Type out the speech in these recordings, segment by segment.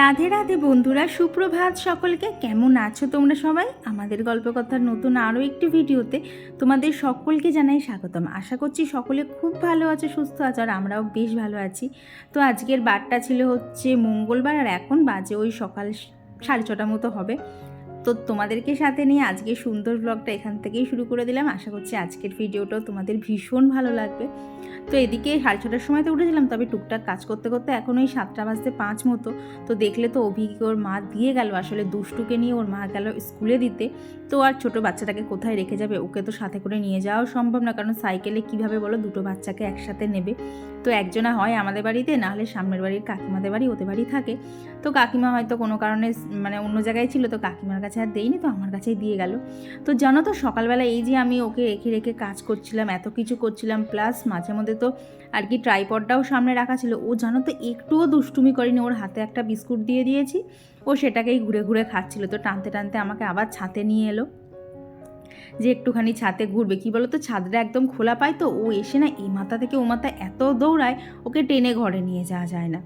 রাধে রাধে বন্ধুরা, সুপ্রভাত সকলকে। কেমন আছো তোমরা সবাই? আমাদের গল্প কথার নতুন আরও একটি ভিডিওতে তোমাদের সকলকে জানাই স্বাগতম। আশা করছি সকলে খুব ভালো আছে, সুস্থ আছে, আর আমরাও বেশ ভালো আছি। তো আজকের বারটা ছিল হচ্ছে মঙ্গলবার, আর এখন বাজে ওই সকাল সাড়ে ছটার মতো হবে। তো তোমাদেরকে সাথে নিয়ে আজকে সুন্দর ব্লগটা এখান থেকেই শুরু করে দিলাম। আশা করছি আজকের ভিডিওটাও তোমাদের ভীষণ ভালো লাগবে। তো এদিকে সাড়ে ছটার সময় তো উঠেছিলাম, তবে টুকটাক কাজ করতে করতে এখন ওই সাতটা বাজতে পাঁচ মতো। তো দেখলে তো অভিজ্ঞ ওর মা দিয়ে গেল। আসলে দুষ্টুকে নিয়ে ওর মা গেল স্কুলে দিতে। তো আর ছোট বাচ্চাটাকে কোথায় রেখে যাবে? ওকে তো সাথে করে নিয়ে যাওয়াও সম্ভব না। কারণ সাইকেলে কীভাবে বলো দুটো বাচ্চাকে একসাথে নেবে? তো একজনা হয় আমাদের বাড়িতে নাহলে সামনের বাড়ির কাকিমাদের বাড়ি, ওদের বাড়ি থাকে। তো কাকিমা হয়তো কোনো কারণে মানে অন্য জায়গায় ছিল, তো কাকিমার কাছে আর দেইনি তো আমার কাছেই দিয়ে গেল। তো জানো তো সকালবেলা এই যে আমি ওকে রেখে রেখে কাজ করছিলাম, এত কিছু করছিলাম প্লাস মাঝে মধ্যে তো আর কি ট্রাইপডটাও সামনে রাখা ছিল। ও জানো তো একটুও দুষ্টুমি করেনি। ওর হাতে একটা বিস্কুট দিয়ে দিয়েছি। ও সেটাকেই ঘুরে ঘুরে খাচ্ছিল। তো টানতে টানতে আমাকে আবার ছাতে নিয়ে এলো। যে একটুখানি ছাতে ঘুরবে। কি বলো তো ছাদটা একদম খোলা পায় তো। ও এসে না এই মাথা থেকে ও মাথা এত দৌড়ায়, ওকে টেনে ঘরে নিয়ে যাওয়া যায় না।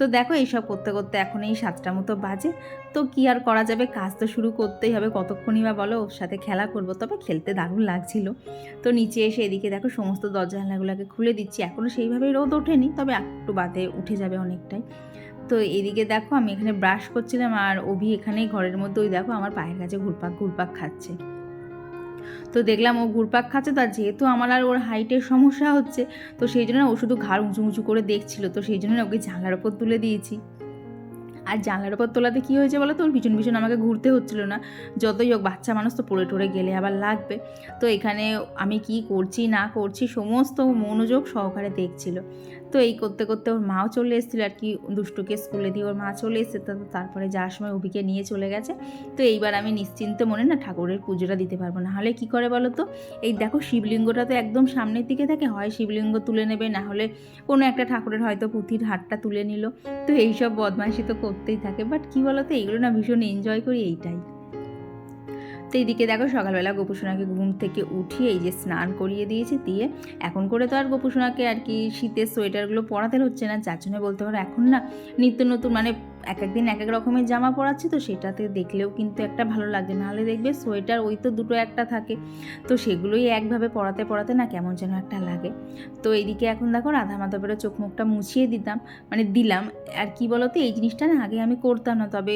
তো দেখো এইসব করতে করতে এখন এই সাতটা মতো বাজে। তো কি আর করা যাবে? কাজ তো শুরু করতেই হবে। কতক্ষণই বা বলো, ওর সাথে খেলা করব। তবে খেলতে দারুণ লাগছিল। তো নিচে এসে এদিকে দেখো সমস্ত দরজা জানলাগুলোকে খুলে দিচ্ছি। এখনও সেইভাবে রোদ ওঠেনি, তবে একটু বাদে উঠে যাবে অনেকটাই। তো এদিকে দেখো আমি এখানে ব্রাশ করছিলাম আর অভি এখানেই ঘরের মধ্যে, ওই দেখো আমার পায়ের কাছে ঘুরপাক ঘুরপাক খাচ্ছে। তো দেখলাম ও ঘুরপাক খাচ্ছে, তো যেহেতু আমার আর ওর হাইটের সমস্যা হচ্ছে, তো সেই জন্য ও শুধু ঘাড় উঁচু উঁচু করে দেখছিল, তো সেই জন্য ওকে জানলার ওপর তুলে দিয়েছি। আর জানলার ওপর তোলাতে কী হয়েছে বলো তো? ওর পিছন পিছন আমাকে ঘুরতে হচ্ছিল না, যতই হোক বাচ্চা মানুষ তো পড়ে টড়ে গেলে আবার লাগবে। তো এখানে আমি কি করছি, না করছি, সমস্ত মনোযোগ সহকারে দেখছিল। তো এই করতে করতে ওর মাও চলে এসেছিল আর কি, দুষ্টুকে স্কুলে দিয়ে ওর মা চলে এসেছে, তো তারপরে যাওয়ার সময় অভিকে নিয়ে চলে গেছে। তো এইবার আমি নিশ্চিন্তে মনে না ঠাকুরের পুজোটা দিতে পারব না। হলে কি করে বলো তো? এই দেখো শিবলিঙ্গটা তো একদম সামনের দিকে থাকে, হয় শিবলিঙ্গ তুলে নেবে, না হলে কোনো একটা ঠাকুরের হয়তো পুঁথির হাটটা তুলে নিল। তো এইসব বদমাইশি তো করতেই থাকে বাট কী বলো তো, এইগুলো না ভীষণ এনজয় করি, এইটাই। তো এইদিকে দেখো সকালবেলা গোপুসোনাকে ঘুম থেকে উঠিয়ে এই যে স্নান করিয়ে দিয়েছি, দিয়ে এখন করে তো আর গোপুসোনাকে আর কি শীতের সোয়েটারগুলো পরাতে হচ্ছে না, যার জন্য বলতে পারো এখন না নিত্য নতুন মানে এক একদিন এক এক রকমের জামা পরাচ্ছি, তো সেটাতে দেখলেও কিন্তু একটা ভালো লাগে। নাহলে দেখবে সোয়েটার, ওই তো দুটো একটা থাকে, তো সেগুলোই একভাবে পরাতে পরাতে না কেমন যেন একটা লাগে। তো এইদিকে এখন দেখো রাধা মাধবেরও চোখ মুখটা মুছিয়ে দিতাম মানে দিলাম। আর কি বলতো, এই জিনিসটা না আগে আমি করতাম না, তবে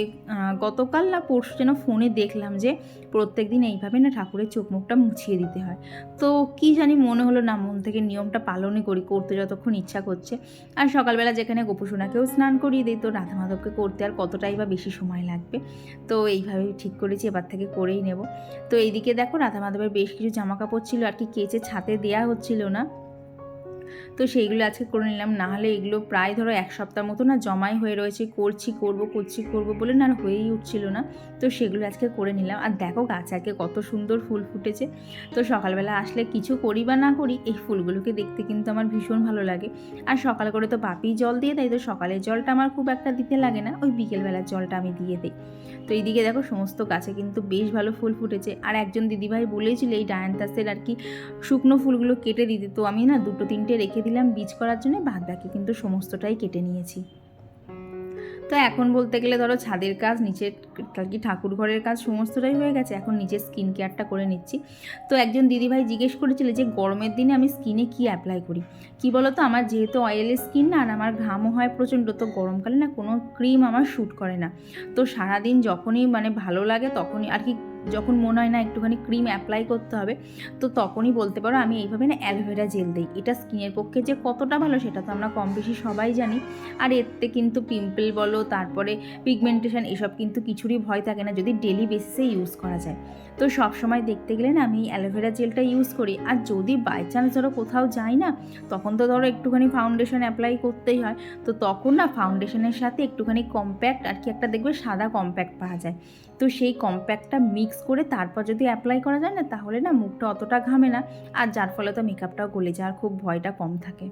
গতকাল না পরশু যেন ফোনে দেখলাম যে প্রত্যেক দিন এইভাবে না ঠাকুরের চোখ মুখটা মুছিয়ে দিতে হয়। তো কি জানি মনে হলো না, মন থেকে নিয়মটা পালনই করি, করতে যতক্ষণ ইচ্ছা করছে। আর সকালবেলা যেখানে গোপুসোনাকেও স্নান করিয়ে দিই, তো রাধা মাধবকে করতে আর কতটাই বা বেশি সময় লাগবে। তো এইভাবে ঠিক করেছি, এবার থেকে করেই নেব। তো এইদিকে দেখো, রাধা মাধবের বেশ কিছু জামা কাপড় ছিল, আর কি কেচে ছাতে দেওয়া হচ্ছিল না। তো সেইগুলো আজকে করে নিলাম। না হলে এগুলো প্রায় ধরো এক সপ্তাহ মতো না জমাই হয়ে রয়েছে। করছি, করব করছি, করব বলে না আর হয়েই উঠছিল না। তো সেগুলো আজকে করে নিলাম। আর দেখো গাছ আজকে কত সুন্দর ফুল ফুটেছে। তো সকালবেলা আসলে কিছু করি বা না করি, এই ফুলগুলোকে দেখতে কিন্তু আমার ভীষণ ভালো লাগে। আর সকাল করে তো বাপি জল দিয়ে দেয়, তো সকালের জলটা আমার খুব একটা দিতে লাগে না। ওই বিকেলবেলার জলটা আমি দিয়ে দিই। তো এইদিকে দেখো সমস্ত গাছে কিন্তু বেশ ভালো ফুল ফুটেছে। আর একজন দিদিভাই বলেছিল এই ডায়ান্তাসের আর কি শুকনো ফুলগুলো কেটে দিতে। তো আমি না দুটো তিনটে রেখে দিলাম বীজ করার জন্য বাদ বাকি কিন্তু সমস্তটাই কেটে নিয়েছি। তো এখন বলতে গেলে ধরো ছাদের কাজ, নিচের কি ঠাকুর ঘরের কাজ সমস্তটাই হয়ে গেছে। এখন নিচের স্কিন কেয়ারটা করে নিচ্ছি। তো একজন দিদিভাই জিজ্ঞেস করেছিল যে, গরমের দিনে আমি স্কিনে কি অ্যাপ্লাই করি? কি বলো তো আমার যেহেতু অয়েলের স্কিন না, আর আমার ঘামও হয় প্রচণ্ড, তো গরমকালে না কোনো ক্রিম আমার শ্যুট করে না। তো সারাদিন যখনই মানে ভালো লাগে তখনই, আর কি যখন মনে হয় না একটুখানি ক্রিম অ্যাপ্লাই করতে হবে, তো তখনই বলতে পারো আমি এইভাবে না অ্যালোভেরা জেল দিই। এটা স্কিনের পক্ষে যে কতটা ভালো সেটা তো আমরা কম বেশি সবাই জানি। আর এতে কিন্তু পিম্পল বলো, তারপরে পিগমেন্টেশন এসব কিন্তু কিছুরই ভয় থাকে না, যদি ডেলি বেসিসে ইউজ করা যায়। তো সব সময় দেখতে গেলে না আমি অ্যালোভেরা জেলটা ইউজ করি। আর যদি বাই চান্স ধরো কোথাও যাই না, তখন তো ধরো একটুখানি ফাউন্ডেশন অ্যাপ্লাই করতেই হয়। তো তখন না ফাউন্ডেশনের সাথে একটুখানি কম্প্যাক্ট আর কি একটা দেখবে সাদা কম্প্যাক্ট পাওয়া যায়। তো সেই কম্প্যাক্টটা মিক্স করে তারপর যদি অ্যাপ্লাই করা যায় না, তাহলে না মুখটা অতটা ঘামে না। আর যার ফলে তো মেকআপটাও গলে যাওয়ার খুব ভয়টা কম থাকে।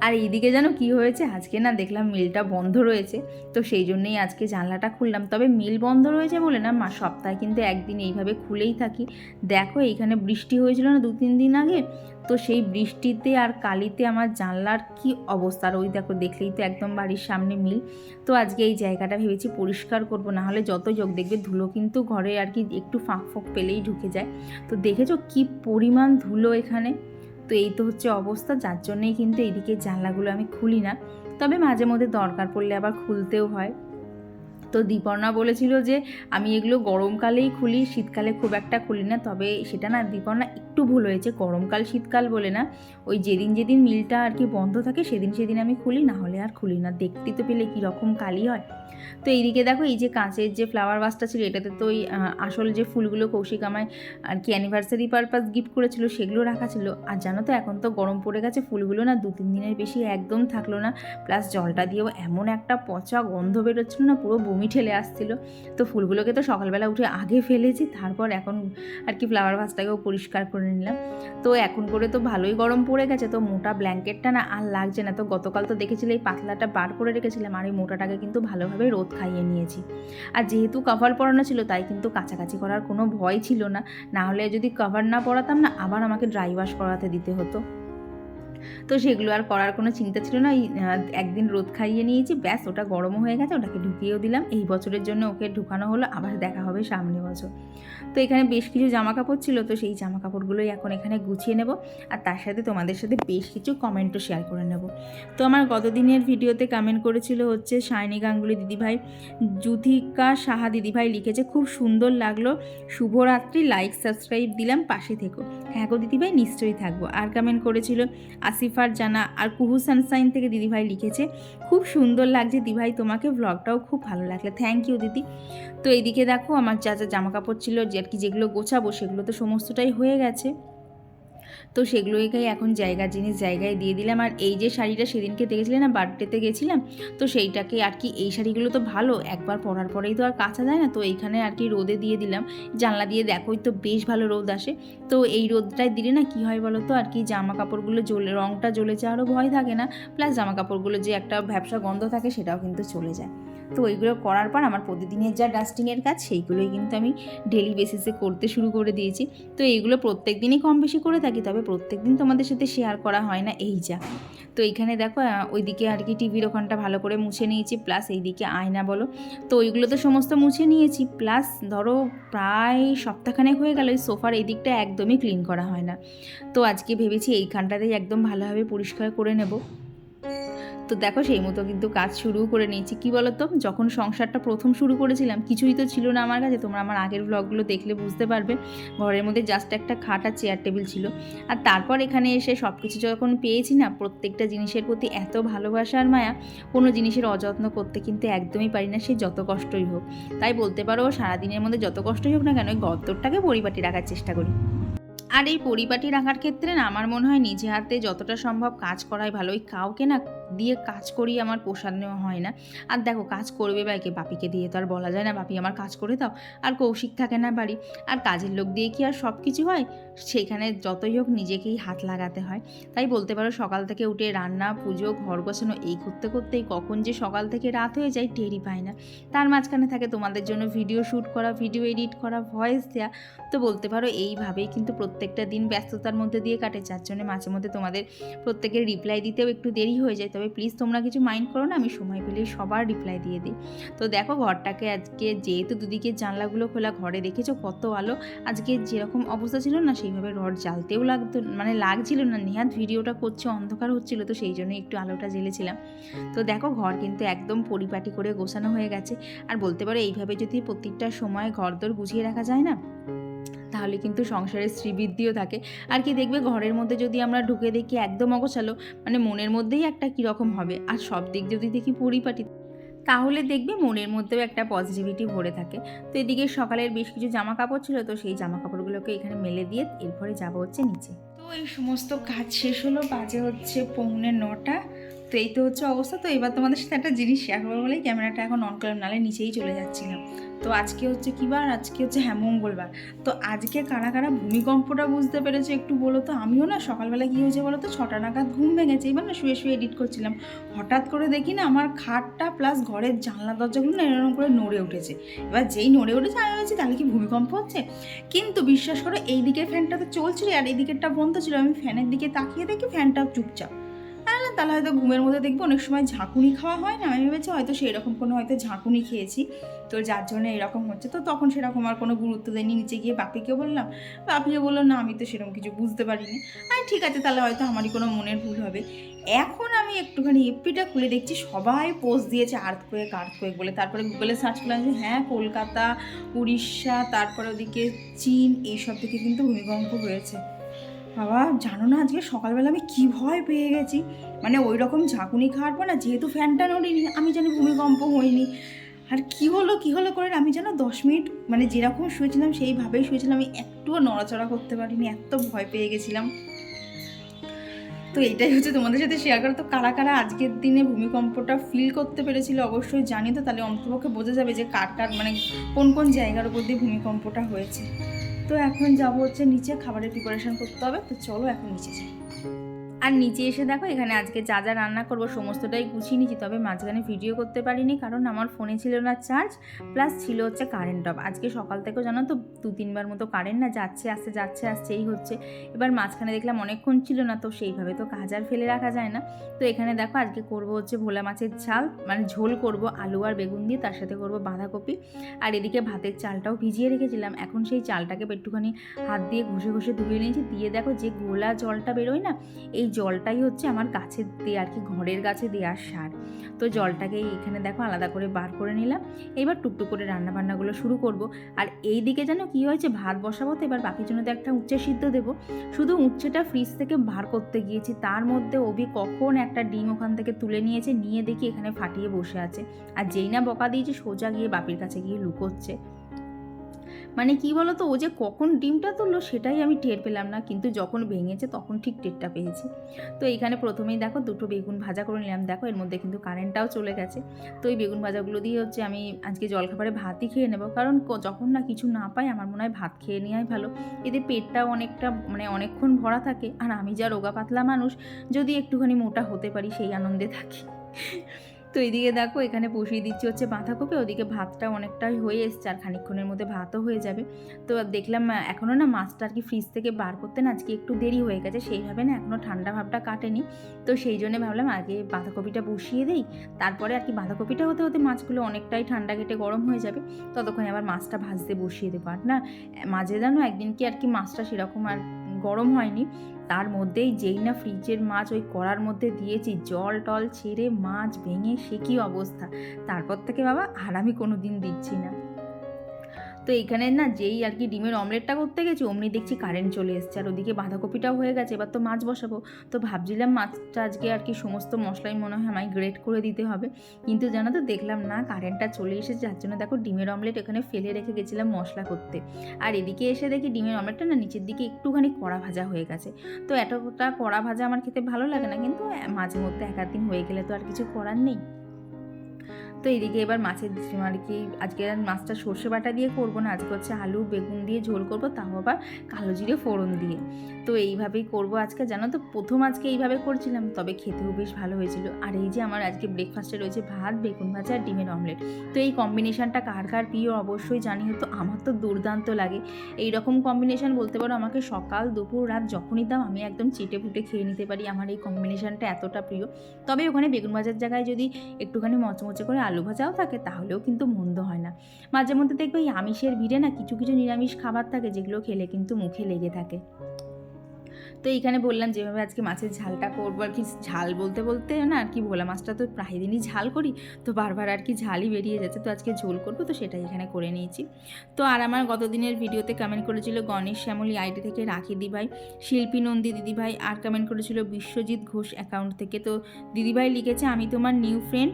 আর এইদিকে যেন কি হয়েছে? আজকে না দেখলাম মিলটা বন্ধ রয়েছে। তো সেই জন্যই আজকে জানলাটা খুললাম। তবে মিল বন্ধ রয়েছে বলে না, মা সপ্তাহে কিন্তু একদিন এইভাবে খুলেই থাকি। দেখো এইখানে বৃষ্টি হয়েছিল না দু তিন দিন আগে? তো সেই বৃষ্টিতে আর কালিতে আমার জানলার কি অবস্থা? ওই দেখো, দেখলেই তো একদম বাড়ির সামনে মিল। তো আজকে এই জায়গাটা ভেবেছি পরিষ্কার করব, না হলে যত যোগ দেখবে ধুলো কিন্তু ঘরে আর কি একটু ফাঁক ফোঁক পেলেই ঢুকে যায়। তো দেখেছ কি পরিমাণ ধুলো এখানে? তো এই তো হচ্ছে অবস্থা, যার জন্যেই কিন্তু এইদিকে জানলাগুলো আমি খুলি না। তবে মাঝে মধ্যে দরকার পড়লে আবার খুলতেও হয়। তো দীপর্ণা বলেছিল যে, আমি এগুলো গরমকালেই খুলি, শীতকালে খুব একটা খুলি না। তবে সেটা না, দীপর্ণা একটু ভুল হয়েছে, গরমকাল, শীতকাল বলে না। ওই যেদিন যেদিন মিলটা আর কি বন্ধ থাকে, সেদিন সেদিন আমি খুলি, না হলে আর খুলি না। দেখতে তো পেলে কীরকম কালি হয়। তো এইদিকে দেখো, এই যে কাঁচের যে ফ্লাওয়ার ভাসটা ছিল, এটাতে তো ওই আসল যে ফুলগুলো কৌশিক আমায় আর কি অ্যানিভার্সারি পারপাস গিফট করেছিল, সেগুলো রাখা ছিল। আর জানো তো, এখন তো গরম পড়ে গেছে, ফুলগুলো না দু তিন দিনের বেশি একদম থাকল না। প্লাস জলটা দিয়েও এমন একটা পচা গন্ধ বেরোচ্ছিল না, পুরো বমি ঠেলে আসছিল। তো ফুলগুলোকে তো সকালবেলা উঠে আগে ফেলেছি, তারপর এখন আর কি ফ্লাওয়ার ভাসটাকেও পরিষ্কার করে নিলাম। তো এখন করে তো ভালোই গরম পড়ে গেছে, তো মোটা ব্ল্যাঙ্কেটটা না আর লাগছে না। তো গতকাল তো দেখেছিলে এই পাতলাটা বার করে রেখেছিলাম, আর এই মোটাটাকে কিন্তু ভালোভাবে রোদ খাইয়ে নিয়েছি। আর যেহেতু কভার পরানো ছিল, তাই কিন্তু কাছাকাছি করার কোনো ভয় ছিল না। না হলে যদি কভার না পরাতাম না, আবার আমাকে ড্রাই ওয়াশ করাতে দিতে হতো। তো সেগুলো আর করার কোনো চিন্তা ছিল না। একদিন রোদ খাইয়ে নিয়েছি, ব্যাস ওটা গরমও হয়ে গেছে, ওটাকে ঢুকিয়েও দিলাম। এই বছরের জন্য ওকে ঢুকানো হলো, আবার দেখা হবে সামনে বছর। তো এখানে বেশ কিছু জামা কাপড় ছিল, তো সেই জামা কাপড়গুলোই এখন এখানে গুছিয়ে নেব। আর তার সাথে তোমাদের সাথে বেশ কিছু কমেন্টও শেয়ার করে নেব। তো আমার গতদিনের ভিডিওতে কমেন্ট করেছিল হচ্ছে শাইনি গাঙ্গুলি দিদিভাই। যুথিকা সাহা দিদিভাই লিখেছে, খুব সুন্দর লাগল। শুভরাত্রি লাইক সাবস্ক্রাইব দিলাম, পাশে থেকো। হ্যাঁ গো দিদিভাই, নিশ্চয়ই থাকব। আর কমেন্ট করেছিল আসিফার জানা আর কুহু সানসাইন থেকে দিদিভাই লিখেছে, খুব সুন্দর লাগছে দিদিভাই তোমাকে ব্লগটাও খুব ভালো লাগল। থ্যাংক ইউ দিদি। তো এদিকে দেখো আমার যা যা জামা কাপড় ছিল আর কি যেগুলো গোছাবো সেগুলো তো সমস্তটাই হয়ে গেছে। তো সেগুলোকেই এখন জায়গার জিনিস জায়গায় দিয়ে দিলাম। আর এই যে শাড়িটা সেদিনকে দেখেছিলে না বার্থডেতে গেছিলাম, তো সেইটাকে আর কি এই শাড়িগুলো তো ভালো, একবার পরার পরেই তো আর কাঁচা যায় না, তো এইখানে আর কি রোদে দিয়ে দিলাম। জানলা দিয়ে দেখোই তো বেশ ভালো রোদ আসে। তো এই রোদটায় দিলে না কি হয় বলো তো আর কি জামা কাপড়গুলো জ্বলে রঙটা জ্বলে যাওয়ারও ভয় থাকে না? প্লাস জামা কাপড়গুলো যে একটা ব্যবসা গন্ধ থাকে, সেটাও কিন্তু চলে যায়। তো ওইগুলো করার পর আমার প্রতিদিনের যা ডাস্টিংয়ের কাজ, সেইগুলোই কিন্তু আমি ডেলি বেসিসে করতে শুরু করে দিয়েছি। তো এইগুলো প্রত্যেক দিনই কম বেশি করে থাকি, তবে প্রত্যেক দিন তোমাদের সাথে শেয়ার করা হয় না, এই যা। তো এইখানে দেখো ওইদিকে আর কি টিভির ওখানটা ভালো করে মুছে নিয়েছি প্লাস এইদিকে আয়না বলো। তো ওইগুলো তো সমস্ত মুছে নিয়েছি প্লাস ধরো প্রায় সপ্তাহখানেক হয়ে গেল ওই সোফার এই দিকটা একদমই ক্লিন করা হয় না। তো আজকে ভেবেছি এইখানটাতেই একদম ভালোভাবে পরিষ্কার করে নেব। তো দেখো সেই মতো কিন্তু কাজ শুরু করে নিয়েছি। কি বলতো? যখন সংসারটা প্রথম শুরু করেছিলাম, কিছুই তো ছিল না আমার কাছে। তোমরা আমার আগের ব্লগগুলো দেখলে বুঝতে পারবে। ঘরের মধ্যে জাস্ট একটা খাট আর চেয়ার টেবিল ছিল। আর তারপর এখানে এসে সব কিছু যখন পেয়েছি না, প্রত্যেকটা জিনিসের প্রতি এত ভালোবাসা আর মায়া, কোনো জিনিসের অযত্ন করতে কিন্তু একদমই পারি না, সে যত কষ্টই হোক। তাই বলতে পারো, সারাদিনের মধ্যে যত কষ্টই হোক না কেন ওই গদ্দরটাকে পরিপাটি রাখার চেষ্টা করি। আর এই পরিপাটি রাখার ক্ষেত্রে না, আমার মনে হয়, নিজে হাতে যতটা সম্ভব কাজ করাই ভালো। ওই কাউকে না দিয়ে কাজ করি আমার পোষার নেওয়া হয় না। আর দেখো, কাজ করবে বা একে বাপিকে দিয়ে তো আর বলা যায় না, বাপি আমার কাজ করে দাও, আর কৌশিক থাকে না বাড়ি। আর কাজের লোক দিয়ে কি আর সব কিছু হয়? সেখানে যতই হোক নিজেকেই হাত লাগাতে হয়। তাই বলতে পারো, সকাল থেকে উঠে রান্না, পুজো, ঘর গোছানো, এই করতে করতেই কখন যে সকাল থেকে রাত হয়ে যায় টেরই পায় না। তার মাঝখানে থাকে তোমাদের জন্য ভিডিও শ্যুট করা, ভিডিও এডিট করা, ভয়েস দেওয়া তো বলতে পারো, এইভাবেই কিন্তু প্রত্যেকটা দিন ব্যস্ততার মধ্যে দিয়ে কাটে। যার জন্য মাঝে মধ্যে তোমাদের প্রত্যেকের রিপ্লাই দিতেও একটু দেরি হয়ে যায়। তবে প্লিজ তোমরা কিছু মাইন্ড করো না, আমি সময় পেলেই সবার রিপ্লাই দিয়ে দিই। তো দেখো ঘরটাকে আজকে যেহেতু দুদিকে জানলাগুলো খোলা, ঘরে দেখেছ কত আলো। আজকে যেরকম অবস্থা ছিল না, সেইভাবে রড জ্বালতেও লাগতো মানে লাগছিল না। নেহাত ভিডিওটা করছে, অন্ধকার হচ্ছিল, তো সেই জন্য একটু আলোটা জ্বেলেছিলাম। তো দেখো ঘর কিন্তু একদম পরিপাটি করে গোছানো হয়ে গেছে। আর বলতে পারো এইভাবে যদি প্রত্যেকটা সময় ঘরদোর গুছিয়ে রাখা যায় না তাহলে কিন্তু সংসারের শ্রীবৃদ্ধিও থাকে। আর কি দেখবে ঘরের মধ্যে যদি আমরা ঢুকে দেখি একদম অগোছালো মানে মনের মধ্যেই একটা কীরকম হবে। আর সব দিক যদি দেখি পরিপাটি, তাহলে দেখবে মনের মধ্যেও একটা পজিটিভিটি ভরে থাকে। তো এদিকে সকালের বেশ কিছু জামা কাপড় ছিল, তো সেই জামা কাপড়গুলোকে এখানে মেলে দিয়ে এরপরে যাব হচ্ছে নিচে। তো এই সমস্ত কাজ শেষ হলো, বাজে হচ্ছে পৌনে নটা। তো এই তো হচ্ছে অবস্থা। তো এবার তোমাদের সাথে একটা জিনিস শেয়ার করব বলেই ক্যামেরাটা এখন অন করলাম নালে নিচেই চলে যাচ্ছিলাম। তো আজকে হচ্ছে কী বার? আজকে হচ্ছে হ্যাঁ মঙ্গলবার। তো আজকে কারা কারা ভূমিকম্পটা বুঝতে পেরেছে একটু বলো তো? আমিও না সকালবেলা কী হয়েছে বলো তো? ছটা নাগাদ ঘুম ভেঙেছে। এবার না শুয়ে শুয়ে এডিট করছিলাম। হঠাৎ করে দেখি না আমার খাটটা প্লাস ঘরের জানলা দরজাগুলো না এরকম করে নড়ে উঠেছে। এবার যেই নড়ে উঠেছে, আমি ভাবছি তাহলে কি ভূমিকম্প হচ্ছে? কিন্তু বিশ্বাস করো এই দিকের ফ্যানটা তো চলছিল আর এই দিকেরটা বন্ধ ছিল। আমি ফ্যানের দিকে তাকিয়ে দেখি ফ্যানটাও চুপচাপ। না, তাহলে হয়তো ঘুমের মধ্যে দেখব, অনেক সময় ঝাঁকুনি খাওয়া হয় না? আমি ভেবেছি হয়তো সেই রকম কোনো হয়তো ঝাঁকুনি খেয়েছি। তো যার জন্য এরকম হচ্ছে। তো তখন সেরকম আর কোনো গুরুত্ব দেয়নি। নিচে গিয়ে বাপিকে বললাম। বাপিকে বলল না, আমি তো সেরকম কিছু বুঝতে পারিনি। আর ঠিক আছে, তাহলে হয়তো আমারই কোনো মনের ভুল হবে। এখন আমি একটুখানি এপিটা খুলে দেখছি, সবাই পোস্ট দিয়েছে আর্থকোয়েক আর্থকোয়েক বলে। তারপরে গুগলে সার্চ করলাম যে হ্যাঁ কলকাতা, উড়িষ্যা, তারপরে ওদিকে চীন, এইসব থেকে কিন্তু ভূমিকম্প হয়েছে। বাবা, জানো না আজকে সকালবেলা আমি কী ভয় পেয়ে গেছি? মানে ওই রকম ঝাঁকুনি খাওয়ার পর না যেহেতু ফ্যানটা নড়িনি, আমি জানি ভূমিকম্প হয়নি আর কি হলো কি হলো করে আমি যেন দশ মিনিট মানে যেরকম শুয়েছিলাম সেইভাবেই শুয়েছিলাম, আমি একটুও নড়াচড়া করতে পারিনি, এত ভয় পেয়ে গেছিলাম। তো এটাই হচ্ছে তোমাদের সাথে শেয়ার করা। তো কারা কারা আজকের দিনে ভূমিকম্পটা ফিল করতে পেরেছিল অবশ্যই জানি তো, তাহলে অন্তপক্ষে বোঝা যাবে যে কার কার মানে কোন কোন জায়গার উপর দিয়ে ভূমিকম্পটা হয়েছে। তো এখন যাব হচ্ছে নিচে খাবারের প্রিপারেশন করতে হবে তো চলো এখন নিচে যাই। আর নিচে এসে দেখো, এখানে আজকে যা যা রান্না করব সমস্তটাই গুছিয়ে নিয়েছি, তবে মাঝখানে ভিডিও করতে পারিনি কারণ আমার ফোনে ছিল না চার্জ প্লাস ছিল হচ্ছে কারেন্ট অফ আজকে সকাল থেকেও জানো তো, দু তিনবার মতো কারেন্ট না, যাচ্ছে, আসছে যাচ্ছে, আসছে, এই হচ্ছে। এবার মাঝখানে দেখলাম অনেকক্ষণ ছিল না, তো সেইভাবে তো কাজ আর ফেলে রাখা যায় না। তো এখানে দেখো, আজকে করব হচ্ছে ভোলা মাছের ঝাল মানে ঝোল করব আলু আর বেগুন দিয়ে, তার সাথে করব বাঁধাকপি। আর এদিকে ভাতের চালটাও ভিজিয়ে রেখেছিলাম, এখন সেই চালটাকে একটুখানি হাত দিয়ে ঘষে ঘষে ধুয়ে নিয়েছি। দিয়ে দেখো যে গোলা জলটা বেরোয় না, এই জলটাই হচ্ছে আমার গাছের দিয়ে আর কি, ঘরের গাছে দেওয়ার সার। তো জলটাকে এখানে দেখো আলাদা করে বার করে নিলাম। এবার টুকটুক করে রান্না বান্নাগুলো শুরু করব। আর এই দিকে যেন কি হয়েছে, ভাত বসাবো তো এবার বাকির জন্য তো একটা উচ্চে সিদ্ধ দেবো। শুধু উচ্ছেটা ফ্রিজ থেকে বার করতে গিয়েছি। তার মধ্যে অভি কখন একটা ডিম ওখান থেকে তুলে নিয়েছে, নিয়ে দেখি এখানে ফাটিয়ে বসে আছে। আর যেই না বকা দিয়েছি, সোজা গিয়ে বাপির কাছে গিয়ে লুকোচ্ছে। মানে কি বলতো, ও যে কখন ডিমটা তুললো সেটাই আমি টের পেলাম না, কিন্তু যখন ভেঙেছে তখন ঠিক টেরটা পেয়েছি। তো এইখানে প্রথমেই দেখো দুটো বেগুন ভাজা করে নিলাম। দেখো এর মধ্যে কিন্তু কারেন্টটাও চলে গেছে। তো এই বেগুন ভাজাগুলো দিয়ে হচ্ছে আমি আজকে জলখাবারে ভাতই খেয়ে নেব। কারণ যখন না কিছু না পাই আমার মনে হয় ভাত খেয়ে নেওয়াই ভালো। এতে পেটটাও অনেকটা মানে অনেকক্ষণ ভরা থাকে। আর আমি যা রোগা পাতলা মানুষ, যদি একটুখানি মোটা হতে পারি সেই আনন্দে থাকি। তো এদিকে দেখো, এখানে বসিয়ে দিচ্ছি হচ্ছে বাঁধাকপি, ওদিকে ভাতটা অনেকটাই হয়ে এসছে আর খানিকক্ষণের মধ্যে ভাতও হয়ে যাবে। তো দেখলাম এখনও না মাছটা আর কি ফ্রিজ থেকে বার করতে না আজকে একটু দেরি হয়ে গেছে, সেইভাবে না এখনও ঠান্ডা ভাবটা কাটেনি। তো সেই জন্য ভাবলাম আগে বাঁধাকপিটা বসিয়ে দিই, তারপরে আর কি বাঁধাকপিটা হতে হতে মাছগুলো অনেকটাই ঠান্ডা কেটে গরম হয়ে যাবে, ততক্ষণে আবার মাছটা ভাজতে বসিয়ে দেবো। আর না, মাঝে জানো একদিন কি আর কি মাছটা সেরকম আর গরম হয়নি তার মধ্যেই যেই না ফ্রিজের মাছ ওই কড়ার মধ্যে দিয়েছি, জল টল ছেড়ে মাছ ভেঙে, সে কী অবস্থা? তারপর থেকে বাবা আর আমি কোনো দিন দিচ্ছি না। তো এইখানে না যেই আর কি ডিমের অমলেটটা করতে গেছি, অমনি দেখছি কারেন্ট চলে এসছে। আর ওদিকে বাঁধাকপিটাও হয়ে গেছে, এবার তো মাছ বসাবো। তো ভাবছিলাম মাছটা আজকে আর কি সমস্ত মশলাই মনে হয় আমায় গ্রেট করে দিতে হবে। কিন্তু জানো তো, দেখলাম না কারেন্টটা চলে এসেছে, যার জন্য দেখো ডিমের অমলেট এখানে ফেলে রেখে গেছিলাম মশলা করতে। আর এদিকে এসে দেখি ডিমের অমলেটটা না নিচের দিকে একটুখানি কড়া ভাজা হয়ে গেছে। তো এতটা কড়া ভাজা আমার খেতে ভালো লাগে না, কিন্তু মাঝে মধ্যে এক আধ দিন হয়ে গেলে তো আর কিছু করার নেই। তো এদিকে এবার মাছের আর কি, আজকে আর মাছটা সর্ষে বাটা দিয়ে করব না, আজকে হচ্ছে আলু, বেগুন দিয়ে ঝোল করব, তাও আবার কালো জিরে ফোড়ন দিয়ে। তো এইভাবেই করব আজকে, জানো তো প্রথম আজকে এইভাবে করছিলাম, তবে খেতেও বেশ ভালো হয়েছিল। আর এই যে আমার আজকে ব্রেকফাস্টে রয়েছে ভাত, বেগুন ভাজা আর ডিমের অমলেট তো এই কম্বিনেশনটা কার কার প্রিয় অবশ্যই জানি হতো আমার তো দুর্দান্ত লাগে। এই রকম কম্বিনেশন বলতে পারো, আমাকে সকাল, দুপুর, রাত যখনই দাও, আমি একদম চেটে ফুটে খেয়ে নিতে পারি, আমার এই কম্বিনেশনটা এতটা প্রিয়। তবে ওখানে বেগুন ভাজার জায়গায় যদি একটুখানি মচমচে করে আলু ভাজাও থাকে, তাহলেও কিন্তু মন্দ হয় না। মাঝে মধ্যে দেখবে এই আমিষের ভিড়ে না কিছু কিছু নিরামিষ খাবার থাকে যেগুলো খেলে কিন্তু মুখে লেগে থাকে। তো এইখানে বললাম, যেভাবে আজকে মাছের ঝালটা করব, আর কি ঝাল বলতে বলতে না আর কি ভোলা মাছটা তো প্রায় দিনই ঝাল করি, তো বারবার আর কি ঝালই বেরিয়ে যাচ্ছে, তো আজকে ঝোল করব, তো সেটাই এখানে করে নিয়েছি। তো আর আমার গত দিনের ভিডিওতে কমেন্ট করেছিল গণেশ শ্যামলী আইডি থেকে রাখি দিভাই শিল্পী নন্দী দিদিভাই, আর কমেন্ট করেছিল বিশ্বজিৎ ঘোষ অ্যাকাউন্ট থেকে। তো দিদিভাই লিখেছে, আমি তোমার নিউ ফ্রেন্ড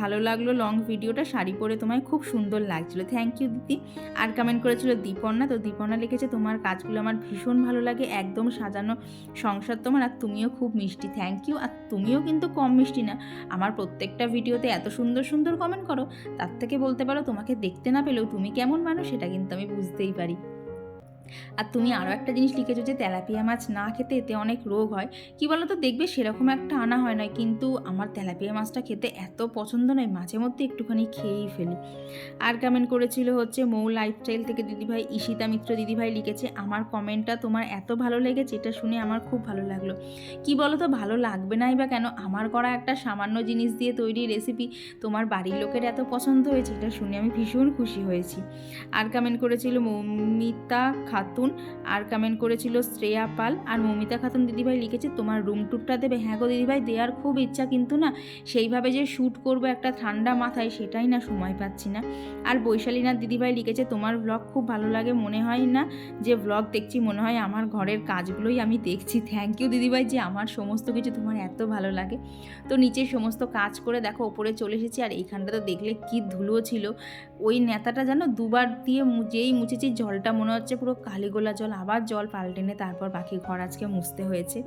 ভালো লাগল লং ভিডিওটা, শাড়ি পরে তোমায় খুব সুন্দর লাগছিল থ্যাংক ইউ দিদি। আর কমেন্ট করেছিল দীপর্ণা তো দীপর্ণা লিখেছে, তোমার কাজগুলো আমার ভীষণ ভালো লাগে, একদম সাদা সাজানো সংসার তোমার, আর তুমিও খুব মিষ্টি থ্যাংক ইউ আর তুমিও কিন্তু কম মিষ্টি না। আমার প্রত্যেকটা ভিডিওতে এত সুন্দর সুন্দর কমেন্ট করো, তার থেকে বলতে পারো তোমাকে দেখতে না পেলেও তুমি কেমন মানুষ, সেটা কিন্তু আমি বুঝতেই পারি। আর তুমি আরও একটা জিনিস লিখেছো যে তেলাপিয়া মাছ না খেতে এতে অনেক রোগ হয়। কি বলো তো দেখবে সেরকম একটা আনা হয় না কিন্তু আমার তেলাপিয়া মাছটা খেতে এত পছন্দ নয় মাঝে মধ্যে একটুখানি খেয়েই ফেলি। আর কমেন্ট করেছিল হচ্ছে, মৌ লাইফস্টাইল থেকে দিদিভাই, ঈশিতা মিত্র দিদিভাই লিখেছে, আমার কমেন্টটা তোমার এত ভালো লেগেছে, এটা শুনে আমার খুব ভালো লাগল। কি বলো তো ভালো লাগবে নাই বা কেন? আমার করা একটা সামান্য জিনিস দিয়ে তৈরি রেসিপি তোমার বাড়ির লোকের এত পছন্দ হয়েছে, এটা শুনে আমি ভীষণ খুশি হয়েছি। আর কমেন্ট করেছিল, মৌমিতা খাতুন। আর কমেন্ট করেছিল শ্রেয়া পাল। আর মমিতা খাতুন দিদিভাই লিখেছে, তোমার রুম টুরটা দেবে? হ্যাঁ গো দিদিভাই, দেওয়ার খুব ইচ্ছা কিন্তু না। সেইভাবে যে শ্যুট করব একটা ঠান্ডা মাথায়, সেটাই না সময় পাচ্ছি না। আর বৈশালীনাথ দিদিভাই লিখেছে, তোমার ব্লগ খুব ভালো লাগে, মনে হয় না যে ব্লগ দেখছি, মনে হয় আমার ঘরের কাজগুলোই আমি দেখছি। থ্যাংক ইউ দিদিভাই যে আমার সমস্ত কিছু তোমার এত ভালো লাগে। তো নিচে সমস্ত কাজ করে দেখো, ওপরে চলে এসেছি। আর এইখানটা তো দেখলে কি ধুলো ছিল। ওই নেতাটা যেন দুবার দিয়ে যেই মুছেছি, জলটা মনে হচ্ছে পুরো কালিগোলা জল আবার জল পাল্টেনে তারপর বাকি ঘর আজকে মুছতে হয়েছে।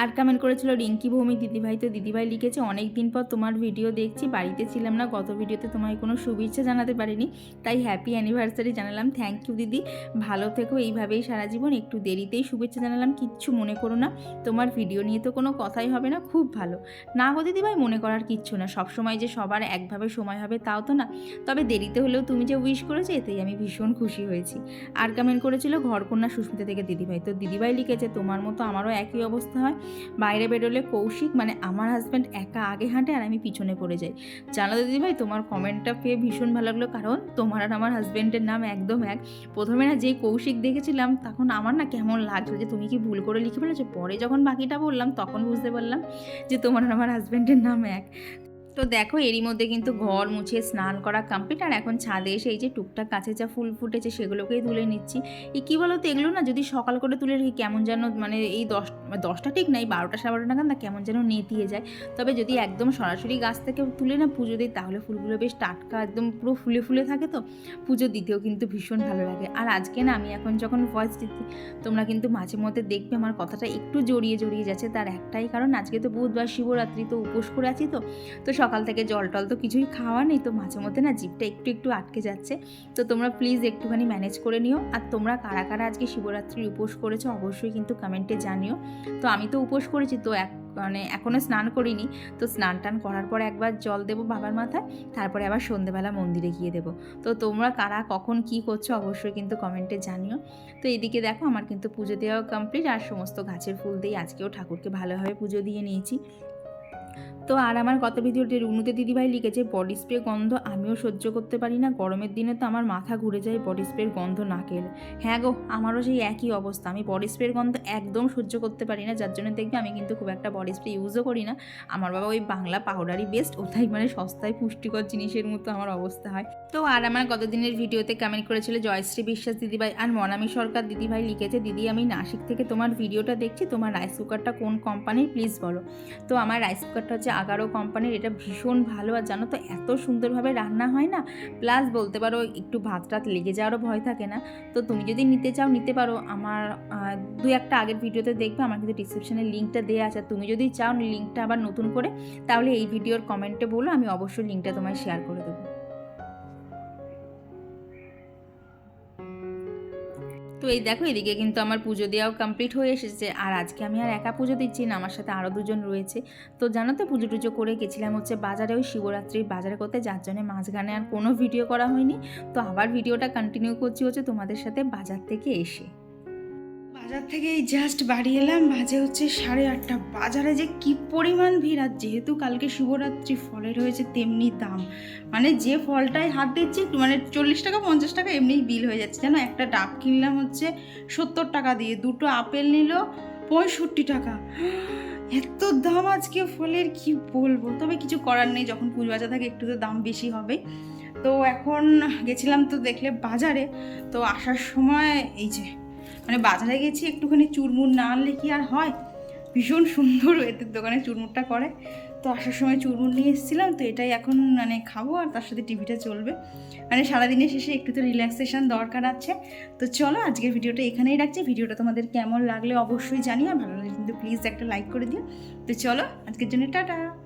আর কমেন্ট করেছিল, রিঙ্কি ভৌমিক দিদিভাই তো দিদিভাই লিখেছে অনেক দিন পর তোমার ভিডিও দেখছি, বাড়িতে ছিলাম না, গত ভিডিওতে তোমায় কোনো শুভেচ্ছা জানাতে পারিনি, তাই হ্যাপি অ্যানিভার্সারি জানালাম থ্যাংক ইউ দিদি, ভালো থেকো, এইভাবেই সারা জীবন, একটু দেরিতেই শুভেচ্ছা জানালাম, কিচ্ছু মনে করো না, তোমার ভিডিও নিয়ে তো কোনো কথাই হবে না, খুব ভালো, না গো দিদিভাই, মনে করার কিচ্ছু না, সবসময় যে সবার একভাবে সময় হবে তাও তো না, তবে দেরিতে হলেও তুমি যে উইশ করেছ, এতেই আমি ভীষণ খুশি হয়েছি, আর কমেন্ট করেছিল ঘরকন্যা সুস্মিতা থেকে দিদিভাই তো দিদিভাই লিখেছে, তোমার মতো আমারও একই অবস্থা হয়। বাইরে বেরোলে কৌশিক মানে আমার হাজব্যান্ড একা আগে হাঁটে আর আমি পিছনে পড়ে যাই। জানো দিদি দিদিভাই, তোমার কমেন্টটা পেয়ে ভীষণ ভালো লাগল, কারণ তোমার আর আমার হাজব্যান্ডের নাম একদম এক। প্রথমে না যেই কৌশিক দেখেছিলাম, তখন আমার না কেমন লাগল যে তুমি কি ভুল করে লিখে ফেলেছো? পরে যখন বাকিটা বললাম, তখন বুঝতে পারলাম যে তোমার আর আমার হাজব্যান্ডের নাম এক। তো দেখো এরই মধ্যে কিন্তু ঘর মুছে স্নান করা কমপ্লিট আর এখন ছাদে এসে এই যে টুকটাক কাছে যা ফুল ফুটেছে সেগুলোকেই তুলে নিচ্ছি। এই কী বলো তো এগুলো না যদি সকাল করে তুলে রাখি, কেমন যেন মানে এই দশ, দশটা ঠিক নাই, বারোটা সাড়ে বারোটা না কেমন যেন নেতিয়ে যায়। তবে যদি একদম সরাসরি গাছ থেকে তুলে না পুজো দিই, তাহলে ফুলগুলো বেশ টাটকা একদম পুরো ফুলে ফুলে থাকে তো, পুজো দিতেও কিন্তু ভীষণ ভালো লাগে। আর আজকে না আমি এখন যখন ভয়েস দিচ্ছি, তোমরা কিন্তু মাঝে মধ্যে দেখবে আমার কথাটা একটু জড়িয়ে জড়িয়ে যাচ্ছে। তার একটাই কারণ, আজকে তো বুধবার শিবরাত্রি, তো উপোস করে আছি তো। তো সকাল থেকে জল টল তো কিছুই খাওয়া নেই, তো মাঝে মধ্যে না জিভটা একটু একটু আটকে যাচ্ছে। তো তোমরা প্লিজ একটুখানি ম্যানেজ করে নিও। আর তোমরা কারা কারা আজকে শিবরাত্রির উপোস করেছ অবশ্যই কিন্তু কমেন্টে জানিও। তো আমি তো উপোস করেছি, তো এক মানে এখনও স্নান করিনি। তো স্নান টান করার পর একবার জল দেবো বাবার মাথায়, তারপরে আবার সন্ধেবেলা মন্দিরে গিয়ে দেবো। তো তোমরা কারা কখন কি করছ অবশ্যই কিন্তু কমেন্টে জানিও। তো এদিকে দেখো আমার কিন্তু পুজো দেওয়া কমপ্লিট আর সমস্ত গাছের ফুল দিয়ে আজকেও ঠাকুরকে ভালোভাবে পুজো দিয়ে নিয়েছি। তো আর আমার গত ভিডিওতে রুনুতে দিদিভাই লিখেছে, বডি স্প্রে গন্ধ আমিও সহ্য করতে পারি না। গরমের দিনে তো আমার মাথা ঘুরে যায় বডি স্প্রের গন্ধ না খেলে। হ্যাঁ গো, আমারও সেই একই অবস্থা। আমি বডি স্প্রের গন্ধ একদম সহ্য করতে পারি না। যার জন্য দেখবে আমি কিন্তু খুব একটা বডি স্প্রে ইউজও করি না। আমার বাবা ওই বাংলা পাউডারই বেস্ট ওটাই মানে সস্তায় পুষ্টিকর জিনিসের মতো আমার অবস্থা হয়। তো আর আমার গত দিনের ভিডিওতে কমেন্ট করেছিল জয়শ্রী বিশ্বাস দিদিভাই আর মনামি সরকার দিদিভাই লিখেছে, দিদি, আমি নাসিক থেকে তোমার ভিডিওটা দেখছি। তোমার রাইস কুকারটা কোন কোম্পানির প্লিজ বলো। তো আমার রাইস কুকারটা হচ্ছে আগারো কোম্পানির, এটা ভীষণ ভালো। আর জানো তো, এত সুন্দরভাবে রান্না হয় না? প্লাস বলতে পারো, একটু ভাত টাত লেগে যাওয়ারও ভয় থাকে না? তো তুমি যদি নিতে চাও, নিতে পারো। আমার দু একটা আগের ভিডিওতে দেখবে, আমার কিন্তু ডিসক্রিপশানে লিঙ্কটা দেওয়া আছে। তুমি যদি চাও লিঙ্কটা আবার নতুন করে, তাহলে এই ভিডিওর কমেন্টে বলো, আমি অবশ্যই লিঙ্কটা তোমায় শেয়ার করে দেবো। তো এই দেখো, এদিকে কিন্তু আমার পুজো দেওয়াও কমপ্লিট হয়ে এসেছে। আর আজকে আমি আর একা পুজো দিচ্ছি না, আমার সাথে আরও দুজন রয়েছে। তো জানো তো, পুজো টুজো করে গেছিলাম হচ্ছে বাজারে, ওই শিবরাত্রির বাজার করতে, যার জন্য মাঝখানে আর কোনো ভিডিও করা হয়নি। তো আবার ভিডিওটা কন্টিনিউ করছি হচ্ছে তোমাদের সাথে বাজার থেকে এসে। বাজার থেকে এই জাস্ট বাড়ি এলাম। বাজে হচ্ছে সাড়ে আটটা। বাজারে যে কি পরিমাণ ভিড়, আর যেহেতু কালকে শিবরাত্রি ফলের হয়েছে তেমনি দাম। মানে যে ফলটায় হাত দিচ্ছি মানে চল্লিশ টাকা, পঞ্চাশ টাকা এমনিই বিল হয়ে যাচ্ছে। জানো, একটা ডাব কিনলাম হচ্ছে সত্তর টাকা দিয়ে। দুটো আপেল নিল পঁয়ষট্টি টাকা। এত দাম আজকে ফলের, কি বলব? তবে কিছু করার নেই, যখন পুজো বাজার থাকে একটু তো দাম বেশি হবে। তো এখন গেছিলাম তো দেখলে বাজারে। তো আসার সময় এই যে মানে বাজারে গেছি, একটুখানি চুরমুর না আনলে কি আর হয়? ভীষণ সুন্দর এদের দোকানে চুরমুরটা করে। তো আসার সময় চুরমুর নিয়ে এসেছিলাম, তো এটাই এখন মানে খাব আর তার সাথে টিভিটা চলবে। মানে সারাদিনের শেষে একটু তো রিল্যাক্সেশন দরকার আছে। তো চলো আজকের ভিডিওটা এখানেই রাখছি। ভিডিওটা তোমাদের কেমন লাগলে অবশ্যই জানিও। আর ভালো লাগলে কিন্তু প্লিজ একটা লাইক করে দিও। তো চলো, আজকের জন্য টাটা।